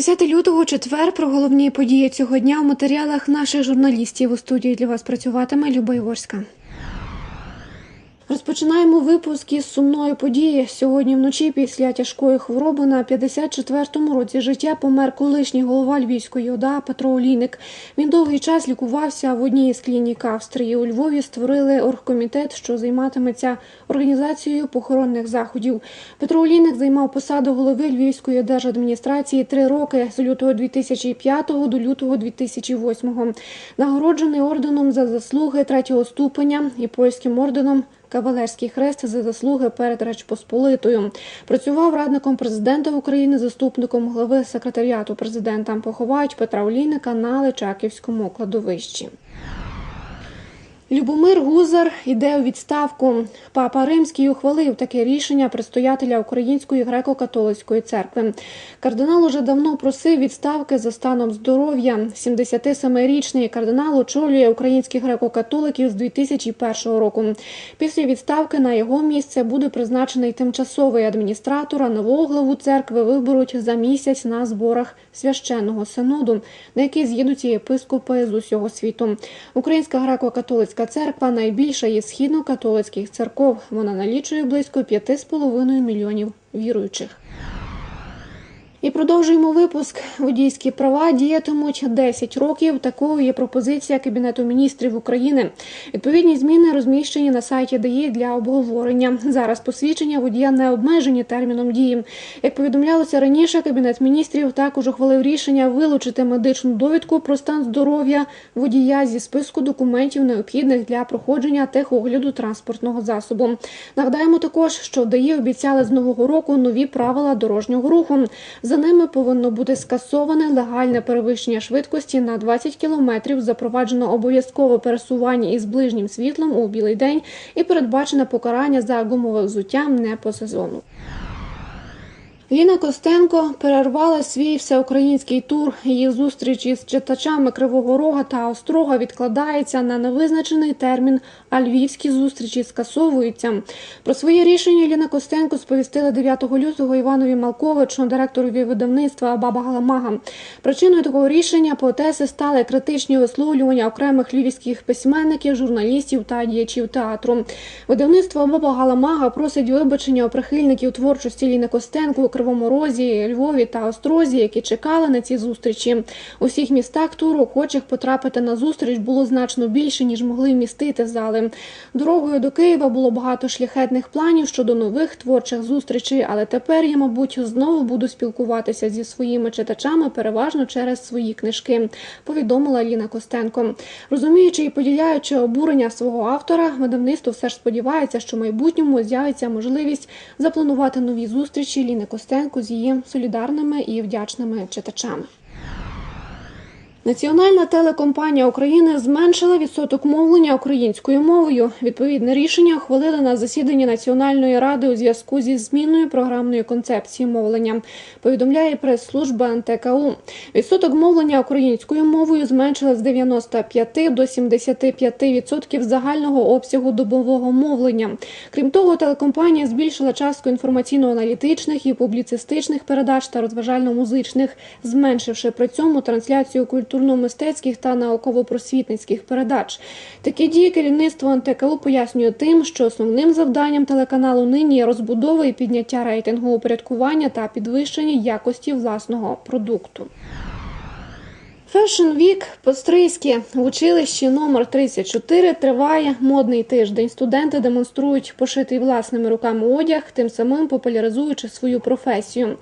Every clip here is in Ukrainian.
10 лютого, четвер, про головні події цього дня в матеріалах наших журналістів у студії для вас працюватиме Люба Іворська. Розпочинаємо випуск із сумної події. Сьогодні вночі після тяжкої хвороби на 54-му році життя помер колишній голова Львівської ОДА Петро Олійник. Він довгий час лікувався в одній із клінік Австрії. У Львові створили оргкомітет, що займатиметься організацією похоронних заходів. Петро Олійник займав посаду голови Львівської держадміністрації три роки з лютого 2005 до лютого 2008. Нагороджений орденом за заслуги третього ступеня і польським орденом. Кавалерський хрест за заслуги перед Речпосполитою. Працював радником президента України, заступником глави секретаріату президента. Поховають Петра Олійника на Личаківському кладовищі. Любомир Гузар йде у відставку. Папа Римський ухвалив таке рішення предстоятеля Української греко-католицької церкви. Кардинал уже давно просив відставки за станом здоров'я. 77-річний кардинал очолює українських греко-католиків з 2001 року. Після відставки на його місце буде призначений тимчасовий адміністратор. а Нового главу церкви виберуть за місяць на зборах священного синоду, на який з'їдуться єпископи з усього світу. Українська греко-католицька церква найбільша є східно-католицьких церков. Вона налічує близько 5,5 мільйонів віруючих. І продовжуємо випуск. Водійські права діятимуть 10 років. Такою є пропозиція Кабінету міністрів України. Відповідні зміни розміщені на сайті ДАІ для обговорення. Зараз посвідчення водія не обмежені терміном дії. Як повідомлялося раніше, Кабінет міністрів також ухвалив рішення вилучити медичну довідку про стан здоров'я водія зі списку документів, необхідних для проходження техогляду транспортного засобу. Нагадаємо також, що ДАІ обіцяли з нового року нові правила дорожнього руху. За ними повинно бути скасоване легальне перевищення швидкості на 20 кілометрів, запроваджено обов'язкове пересування із ближнім світлом у білий день і передбачене покарання за гумове взуття не по сезону. Ліна Костенко перервала свій всеукраїнський тур. Її зустріч із читачами Кривого Рога та Острога відкладається на невизначений термін, а львівські зустрічі скасовуються. Про своє рішення Ліна Костенко сповістила 9 лютого Іванові Малковичу, директорові видавництва Баба Галамага. Причиною такого рішення поетеси стали критичні висловлювання окремих львівських письменників, журналістів та діячів театру. Видавництво Баба Галамага просить вибачення у прихильників творчості Ліни Костенко Кривому Розі, Львові та Острозі, які чекали на ці зустрічі. У всіх містах туру охочих потрапити на зустріч було значно більше, ніж могли вмістити зали. Дорогою до Києва було багато шляхетних планів щодо нових творчих зустрічей, але тепер я, мабуть, знову буду спілкуватися зі своїми читачами переважно через свої книжки. Повідомила Ліна Костенко. Розуміючи і поділяючи обурення свого автора, видавництво все ж сподівається, що в майбутньому з'явиться можливість запланувати нові зустрічі Ліни Костенко з її солідарними і вдячними читачами. Національна телекомпанія України зменшила відсоток мовлення українською мовою. Відповідне рішення ухвалили на засіданні Національної ради у зв'язку зі зміною програмної концепції мовлення. Повідомляє прес-служба НТКУ. Відсоток мовлення українською мовою зменшила з 95 до 75% загального обсягу добового мовлення. Крім того, телекомпанія збільшила частку інформаційно-аналітичних і публіцистичних передач та розважально-музичних, зменшивши при цьому трансляцію культури культурно-мистецьких та науково-просвітницьких передач. Такі дії керівництво НТКУ пояснює тим, що основним завданням телеканалу нині є розбудова і підняття рейтингу упорядкування та підвищення якості власного продукту. Fashion Week Пострийське в училищі номер 34 триває модний тиждень. Студенти демонструють пошитий власними руками одяг, тим самим популяризуючи свою професію.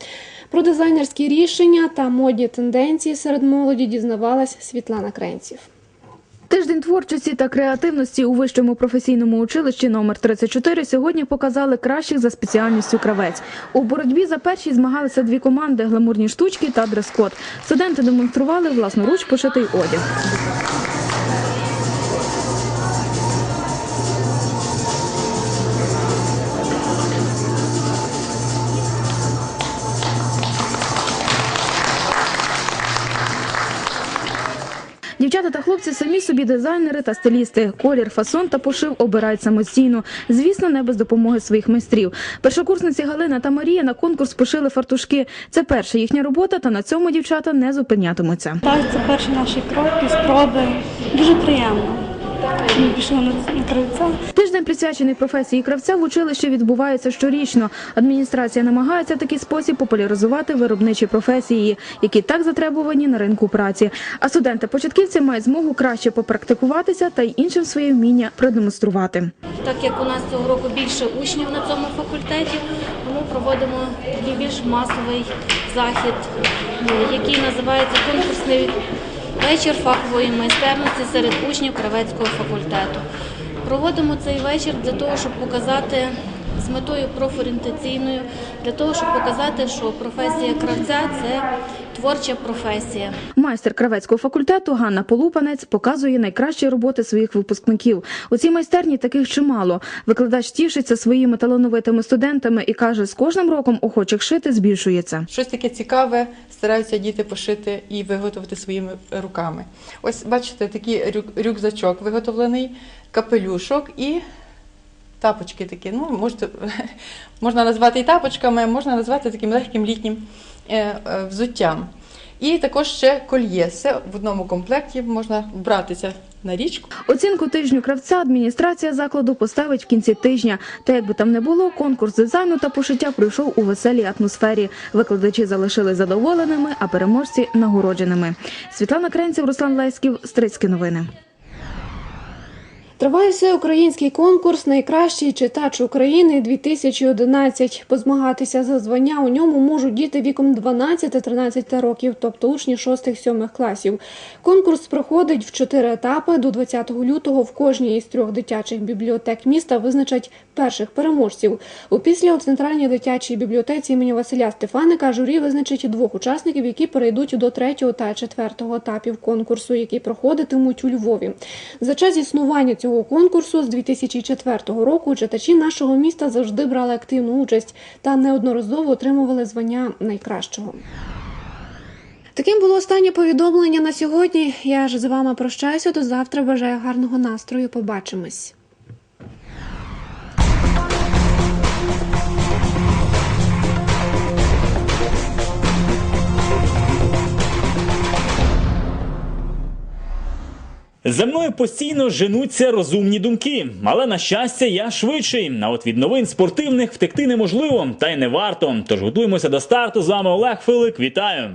Про дизайнерські рішення та модні тенденції серед молоді дізнавалась Світлана Кренців. Тиждень творчості та креативності у вищому професійному училищі номер 34 сьогодні показали кращих за спеціальністю кравець. У боротьбі за перші змагалися дві команди гламурні штучки та дрес-код. Студенти демонстрували власноруч пошитий одяг. Дівчата та хлопці самі собі дизайнери та стилісти. Колір, фасон та пошив обирають самостійно. Звісно, не без допомоги своїх майстрів. Першокурсниці Галина та Марія на конкурс пошили фартушки. Це перша їхня робота, та на цьому дівчата не зупинятимуться. Так, це перші наші кроки, спроби. Дуже приємно. Ми пішли на, кравця. Тиждень присвячений професії кравця в училищі відбувається щорічно. Адміністрація намагається в такий спосіб популяризувати виробничі професії, які так затребувані на ринку праці. А студенти-початківці мають змогу краще попрактикуватися та й іншим своє вміння продемонструвати. Так як у нас цього року більше учнів на цьому факультеті, тому проводимо більш масовий захід, який називається конкурсний вечір фахової майстерності серед учнів Кравецького факультету. Проводимо цей вечір для того, щоб показати з метою профорієнтаційною, для того, щоб показати, що професія кравця це творча професія. Майстер кравецького факультету Ганна Полупанець показує найкращі роботи своїх випускників. У цій майстерні таких чимало. Викладач тішиться своїми талановитими студентами і каже, з кожним роком охочих шити збільшується. Щось таке цікаве стараються діти пошити і виготовити своїми руками. Ось бачите, такий рю- рюкзачок виготовлений, капелюшок і тапочки такі. Ну, можете, можна назвати і тапочками, можна назвати таким легким літнім е, е, взуттям. І також ще кольє. Все в одному комплекті можна братися на річку. Оцінку тижню кравця адміністрація закладу поставить в кінці тижня. Та якби там не було, конкурс дизайну та пошиття пройшов у веселій атмосфері. Викладачі залишили задоволеними, а переможці нагородженими. Світлана Кренців, Руслан Леськів, Стрицькі новини. Триває всеукраїнський конкурс Найкращий читач України 2011. Позмагатися за звання у ньому можуть діти віком 12-13 років, тобто учні 6-7 класів. Конкурс проходить в чотири етапи. До 20 лютого в кожній із трьох дитячих бібліотек міста визначать перших переможців. Опісля у центральній дитячій бібліотеці імені Василя Стефаника журі визначить двох учасників, які перейдуть до третього та четвертого етапів конкурсу, які проходитимуть у Львові. За час існування цього конкурсу з 2004 року читачі нашого міста завжди брали активну участь та неодноразово отримували звання найкращого. Таким було останнє повідомлення на сьогодні. Я ж з вами прощаюся до завтра. Бажаю гарного настрою. Побачимось. За мною постійно женуться розумні думки, але на щастя, я швидший. А от від новин спортивних втекти неможливо, та й не варто. Тож готуємося до старту. З вами Олег Филик. Вітаю!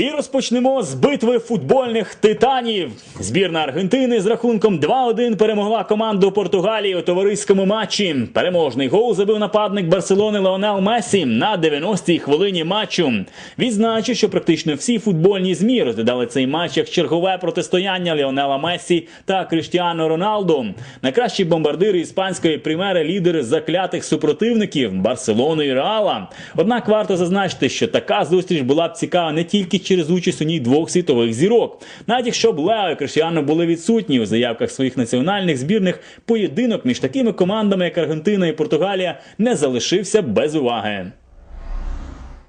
І розпочнемо з битви футбольних титанів. Збірна Аргентини з рахунком 2-1 перемогла команду Португалії у товариському матчі. Переможний гол забив нападник Барселони Леонел Месі на 90-й хвилині матчу. Відзначу, що практично всі футбольні змі розглядали цей матч як чергове протистояння Леонела Месі та Кріштіану Роналду. Найкращі бомбардири іспанської примери лідери заклятих супротивників Барселони і Реала. Однак варто зазначити, що така зустріч була б цікава не тільки через участь у ній двох світових зірок. Навіть якщо б Лео і Кришіано були відсутні у заявках своїх національних збірних, поєдинок між такими командами, як Аргентина і Португалія, не залишився без уваги.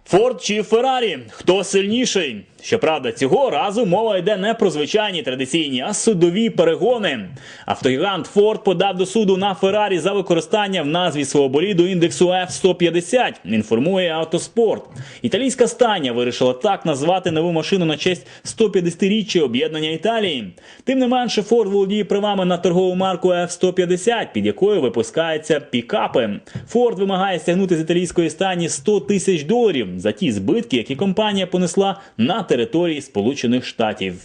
Форд чи Феррарі? Хто сильніший? Щоправда, цього разу мова йде не про звичайні традиційні, а судові перегони. Автогігант Форд подав до суду на Феррарі за використання в назві свого боліду індексу F150, інформує Автоспорт. Італійська стання вирішила так назвати нову машину на честь 150-річчя об'єднання Італії. Тим не менше, Форд володіє правами на торгову марку F150, під якою випускаються пікапи. Форд вимагає стягнути з італійської стані 100 тисяч доларів за ті збитки, які компанія понесла на території Сполучених Штатів.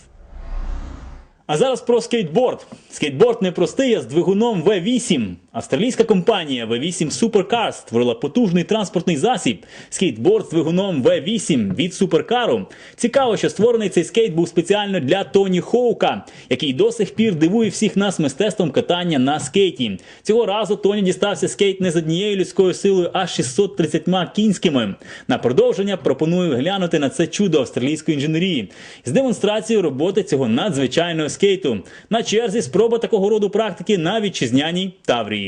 А зараз про скейтборд. Скейтборд непростий, а з двигуном V8. Австралійська компанія V8 Supercars створила потужний транспортний засіб. Скейтборд з двигуном V8 від суперкару. Цікаво, що створений цей скейт був спеціально для Тоні Хоука, який до сих пір дивує всіх нас мистецтвом катання на скейті. Цього разу Тоні дістався скейт не з однією людською силою, а 630 кінськими. На продовження пропоную глянути на це чудо австралійської інженерії з демонстрацією роботи цього надзвичайного скейту. На черзі спроба такого роду практики на вітчизняній Таврії.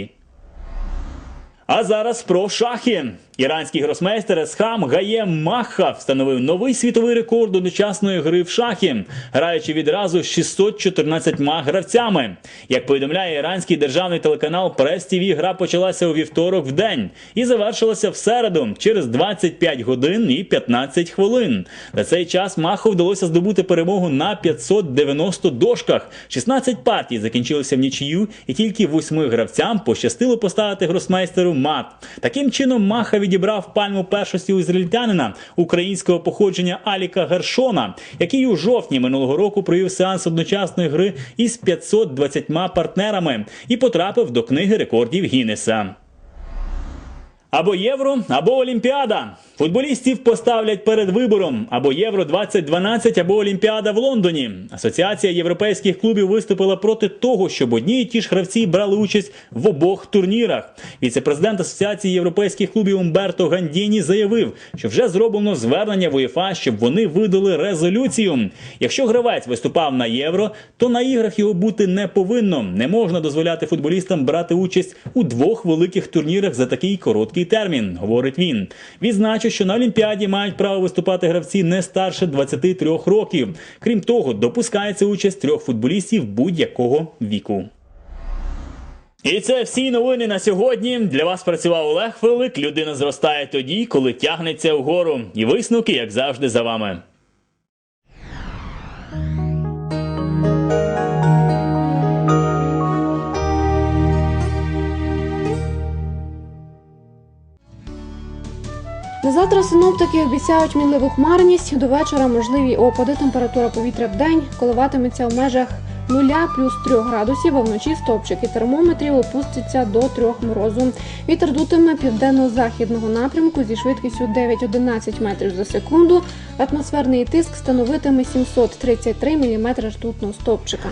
А зараз про шахи. Іранський гросмейстер Есхам Гаєм Маха встановив новий світовий рекорд одночасної гри в шахи, граючи відразу з 614 гравцями. Як повідомляє іранський державний телеканал Прес ТВ, гра почалася у вівторок в день і завершилася в середу через 25 годин і 15 хвилин. За цей час Маху вдалося здобути перемогу на 590 дошках. 16 партій закінчилися в нічию, і тільки восьми гравцям пощастило поставити гросмейстеру мат. Таким чином, Маха відібрав пальму першості у ізраїльтянина українського походження Аліка Гершона, який у жовтні минулого року провів сеанс одночасної гри із 520 партнерами і потрапив до книги рекордів Гіннеса. Або євро, або Олімпіада. Футболістів поставлять перед вибором або Євро 2012, або Олімпіада в Лондоні. Асоціація європейських клубів виступила проти того, щоб одні і ті ж гравці брали участь в обох турнірах. Віце-президент Асоціації європейських клубів Умберто Гандіні заявив, що вже зроблено звернення в УЄФА, щоб вони видали резолюцію. Якщо гравець виступав на євро, то на іграх його бути не повинно. Не можна дозволяти футболістам брати участь у двох великих турнірах за такий короткий термін, говорить він. Відзначу, що на Олімпіаді мають право виступати гравці не старше 23 років. Крім того, допускається участь трьох футболістів будь-якого віку. І це всі новини на сьогодні. Для вас працював Олег Велик. Людина зростає тоді, коли тягнеться вгору. І висновки, як завжди, за вами. Завтра синоптики обіцяють мінливу хмарність. До вечора можливі опади. Температура повітря в день коливатиметься в межах 0 плюс 3 градусів, а вночі стовпчики термометрів опустяться до 3 морозу. Вітер дутиме південно-західного напрямку зі швидкістю 9-11 метрів за секунду. Атмосферний тиск становитиме 733 мм ртутного стовпчика.